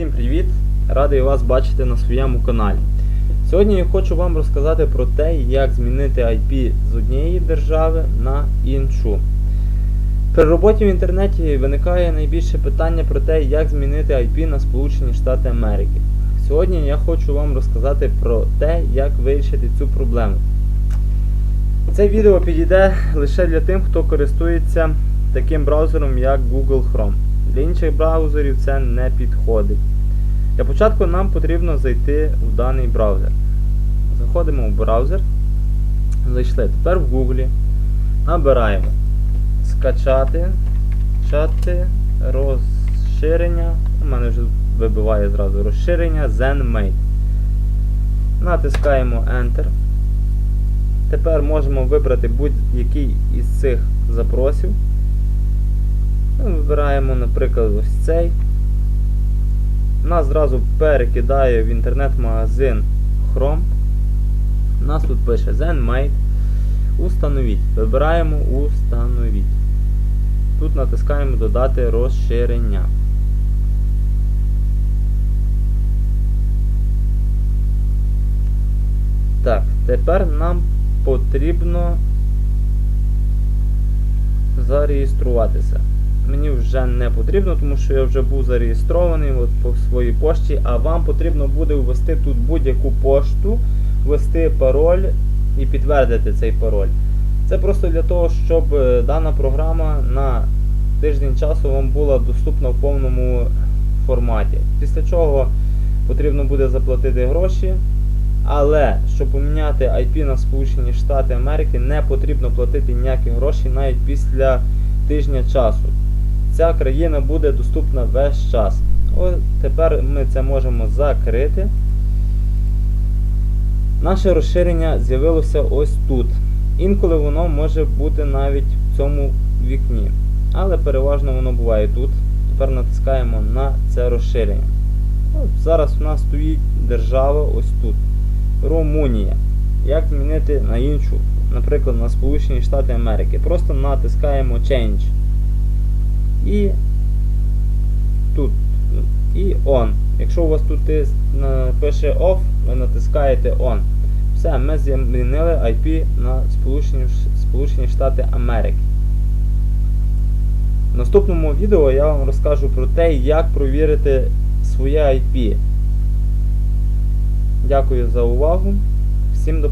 Всім привіт! Радий вас бачити на своєму каналі. Сьогодні я хочу вам розказати про те, як змінити IP з однієї держави на іншу. При роботі в інтернеті виникає найбільше питання про те, як змінити IP на Сполучені Штати Америки. Сьогодні я хочу вам розказати про те, як вирішити цю проблему. Це відео підійде лише для тим, хто користується таким браузером, як Google Chrome. Для інших браузерів це не підходить. Для початку нам потрібно зайти в даний браузер. Заходимо в браузер. Зайшли. Тепер в Google набираємо скачати, чати, розширення. У мене вже вибиває зразу розширення ZenMate. Натискаємо Enter. Тепер можемо вибрати будь-який із цих запросів. Ну, Вибираємо, наприклад, ось цей. Нас зразу перекидає в інтернет-магазин Chrome. Нас тут пише ZenMate. Установіть. Вибираємо Установіть. Тут натискаємо Додати розширення. Так, тепер нам потрібно зареєструватися. Мені вже не потрібно, тому що я вже був зареєстрований от по своїй пошті, а вам потрібно буде ввести тут будь-яку пошту, ввести пароль і підтвердити цей пароль. Це просто для того, щоб е, дана програма на тиждень часу вам була доступна в повному форматі. Після чого потрібно буде заплатити гроші. Але щоб поміняти IP на Сполучені Штати Америки, не потрібно платити ніякі гроші навіть після тижня часу. Ця країна буде доступна весь час. Ось тепер ми це можемо закрити. Наше розширення з'явилося ось тут. Інколи воно може бути навіть в цьому вікні. Але переважно воно буває тут. Тепер натискаємо на це розширення. От зараз у нас стоїть держава ось тут. Румунія. Як змінити на іншу, наприклад, на Сполучені Штати Америки. Просто натискаємо Change. І тут. І On. Якщо у вас тут пише Off, ви натискаєте On. Все, ми змінили IP на Сполучені, Сполучені Штати Америки. В наступному відео я вам розкажу про те, як провірити своє IP. Дякую за увагу. Всім до